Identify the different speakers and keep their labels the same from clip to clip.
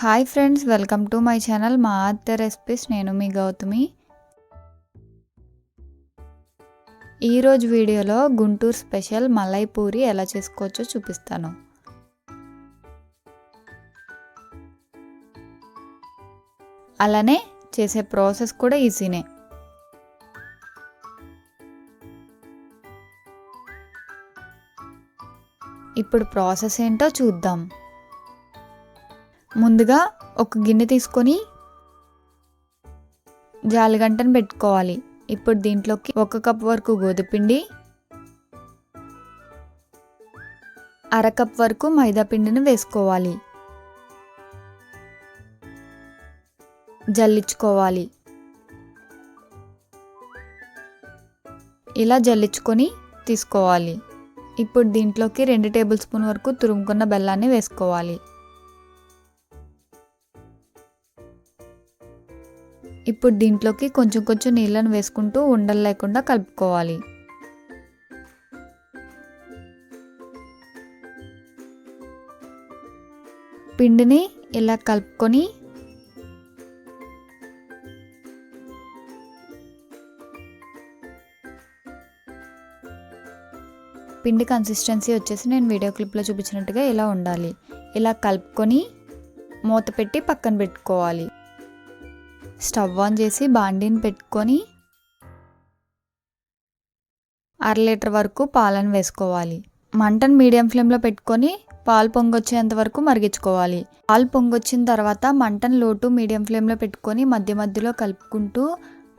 Speaker 1: Hi friends welcome to my channel మా అత్త recipes. నేను మీ గౌతమి. ఈరోజు వీడియోలో గుంటూరు స్పెషల్ మలై పూరి ఎలా చేసుకోవచ్చో చూపిస్తాను. అలానే చేసే ప్రాసెస్ కూడా ఈజీనే. ఇప్పుడు ప్రాసెస్ ఏంటో చూద్దాం. ముందుగా ఒక గిన్నె తీసుకొని జాలిగంటను పెట్టుకోవాలి. ఇప్పుడు దీంట్లోకి ఒక కప్ వరకు గోధుపిండి అర కప్ వరకు మైదా పిండిని వేసుకోవాలి. జల్లించుకోవాలి. ఇలా జల్లించుకొని తీసుకోవాలి. ఇప్పుడు దీంట్లోకి రెండు టేబుల్ స్పూన్ వరకు తురుముకున్న బెల్లాన్ని వేసుకోవాలి. ఇప్పుడు దీంట్లోకి కొంచెం కొంచెం నీళ్ళను వేసుకుంటూ ఉండలు లేకుండా కలుపుకోవాలి. పిండిని ఇలా కలుపుకొని పిండి కన్సిస్టెన్సీ వచ్చేసి నేను వీడియో క్లిప్లో చూపించినట్టుగా ఇలా ఉండాలి. ఇలా కలుపుకొని మూత పెట్టి పక్కన పెట్టుకోవాలి. స్టవ్ ఆన్ చేసి బాండీని పెట్టుకొని అర లీటర్ వరకు పాలను వేసుకోవాలి. మంటను మీడియం ఫ్లేమ్లో పెట్టుకొని పాలు పొంగొచ్చేంత వరకు మరిగించుకోవాలి. పాలు పొంగొచ్చిన తర్వాత మంటను లోటు మీడియం ఫ్లేమ్లో పెట్టుకొని మధ్య మధ్యలో కలుపుకుంటూ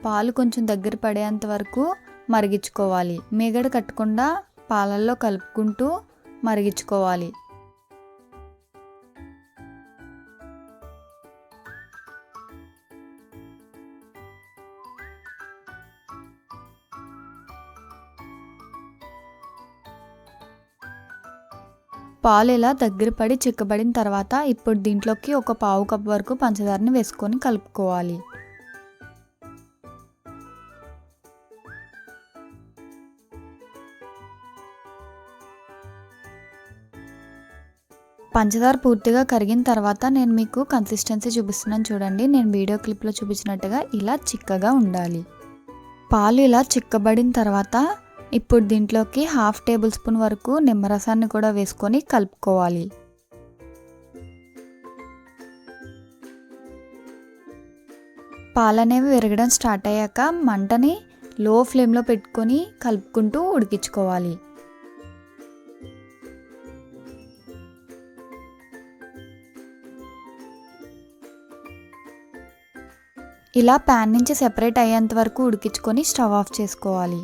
Speaker 1: పాలు కొంచెం దగ్గర పడేంత వరకు మరిగించుకోవాలి. మీగడ కట్టకుండా పాలల్లో కలుపుకుంటూ మరిగించుకోవాలి. పాలు ఇలా దగ్గర పడి చిక్కబడిన తర్వాత ఇప్పుడు దీంట్లోకి ఒక పావు కప్ వరకు పంచదారని వేసుకొని కలుపుకోవాలి. పంచదార పూర్తిగా కరిగిన తర్వాత నేను మీకు కన్సిస్టెన్సీ చూపిస్తున్నాను చూడండి. నేను వీడియో క్లిప్లో చూపించినట్టుగా ఇలా చిక్కగా ఉండాలి. పాలు ఇలా చిక్కబడిన తర్వాత ఇప్పుడు దీంట్లోకి హాఫ్ టేబుల్ స్పూన్ వరకు నిమ్మరసాన్ని కూడా వేసుకొని కలుపుకోవాలి. పాలనేవి విరగడం స్టార్ట్ అయ్యాక మంటని లో ఫ్లేమ్లో పెట్టుకొని కలుపుకుంటూ ఉడికించుకోవాలి. ఇలా ప్యాన్ నుంచి సెపరేట్ అయ్యేంత వరకు ఉడికించుకొని స్టవ్ ఆఫ్ చేసుకోవాలి.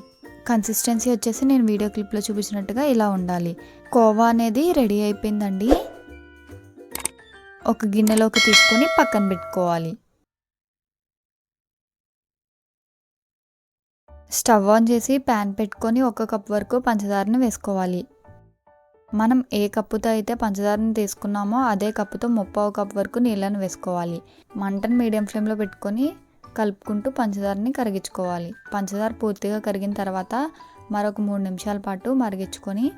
Speaker 1: కన్సిస్టెన్సీ వచ్చేసి నేను వీడియో క్లిప్లో చూపించినట్టుగా ఇలా ఉండాలి. కోవా అనేది రెడీ అయిపోయిందండి. ఒక గిన్నెలోకి తీసుకొని పక్కన పెట్టుకోవాలి. స్టవ్ ఆన్ చేసి ప్యాన్ పెట్టుకొని ఒక కప్ వరకు పంచదారను వేసుకోవాలి. మనం ఏ కప్పుతో అయితే పంచదారని తీసుకున్నామో అదే కప్పుతో ముప్పావు కప్ వరకు నీళ్ళను వేసుకోవాలి. మంటను మీడియం ఫ్లేమ్లో పెట్టుకొని కలుపుకుంటూ పంచదారని కరిగించుకోవాలి. పంచదార పూర్తిగా కరిగిన తర్వాత మరొక మూడు నిమిషాల పాటు మరిగించుకొని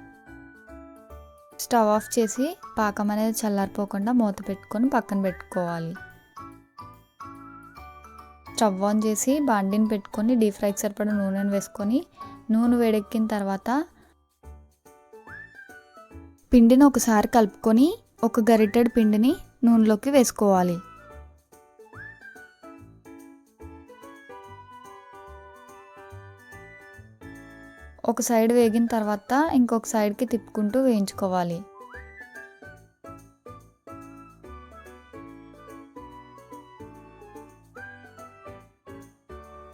Speaker 1: స్టవ్ ఆఫ్ చేసి పాకం అనేది చల్లారిపోకుండా మూత పెట్టుకొని పక్కన పెట్టుకోవాలి. స్టవ్ ఆన్ చేసి బాండిని పెట్టుకొని డీప్ ఫ్రైకి సరిపడా నూనెను వేసుకొని నూనె వేడెక్కిన తర్వాత పిండిని ఒకసారి కలుపుకొని ఒక గరిటెడ్ పిండిని నూనెలోకి వేసుకోవాలి. ఒక సైడ్ వేగిన తర్వాత ఇంకొక సైడ్కి తిప్పుకుంటూ వేయించుకోవాలి.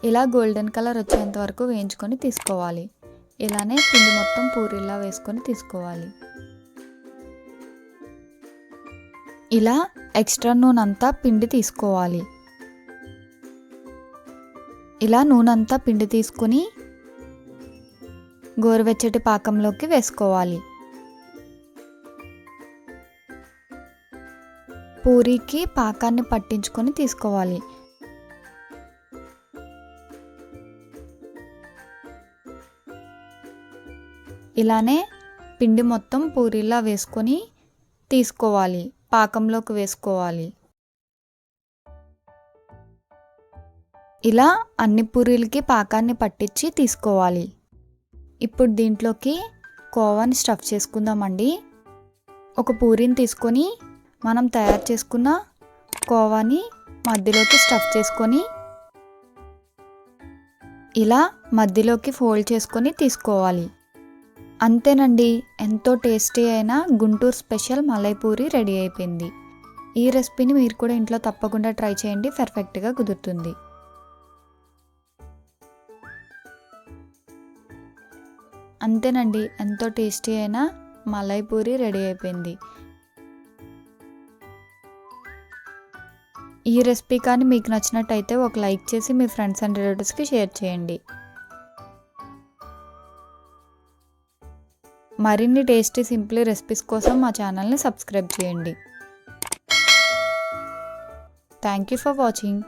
Speaker 1: ఇలా గోల్డెన్ కలర్ వచ్చేంత వరకు వేయించుకొని తీసుకోవాలి. ఇలానే పిండి మొత్తం పూరిలా వేసుకొని తీసుకోవాలి. ఇలా ఎక్స్ట్రా నూనె అంతా పిండి తీసుకోవాలి. ఇలా నూనె అంతా పిండి తీసుకొని గోరువెచ్చటి పాకంలోకి వేసుకోవాలి. పూరీకి పాకాన్ని పట్టించుకొని తీసుకోవాలి. ఇలానే పిండి మొత్తం పూరీలా వేసుకొని తీసుకోవాలి. పాకంలోకి వేసుకోవాలి. ఇలా అన్ని పూరీలకి పాకాన్ని పట్టించి తీసుకోవాలి. ఇప్పుడు దీంట్లోకి కోవాని స్టఫ్ చేసుకుందామండి. ఒక పూరిని తీసుకొని మనం తయారు చేసుకున్న కోవాని మధ్యలోకి స్టఫ్ చేసుకొని ఇలా మధ్యలోకి ఫోల్డ్ చేసుకొని తీసుకోవాలి. అంతేనండి ఎంతో టేస్టీ అయిన గుంటూరు స్పెషల్ మలై పూరి రెడీ అయిపోయింది. ఈ రెసిపీని మీరు కూడా ఇంట్లో తప్పకుండా ట్రై చేయండి పర్ఫెక్ట్గా కుదురుతుంది. అంతేనండి ఎంతో టేస్టీ అయిన మలై పూరి రెడీ అయిపోయింది. ఈ రెసిపీ కానీ మీకు నచ్చినట్టయితే ఒక లైక్ చేసి మీ ఫ్రెండ్స్ అండ్ రిలేటివ్స్కి షేర్ చేయండి. మరిన్ని టేస్టీ సింప్లీ రెసిపీస్ కోసం మా ఛానల్ని సబ్స్క్రైబ్ చేయండి. Thank you for watching.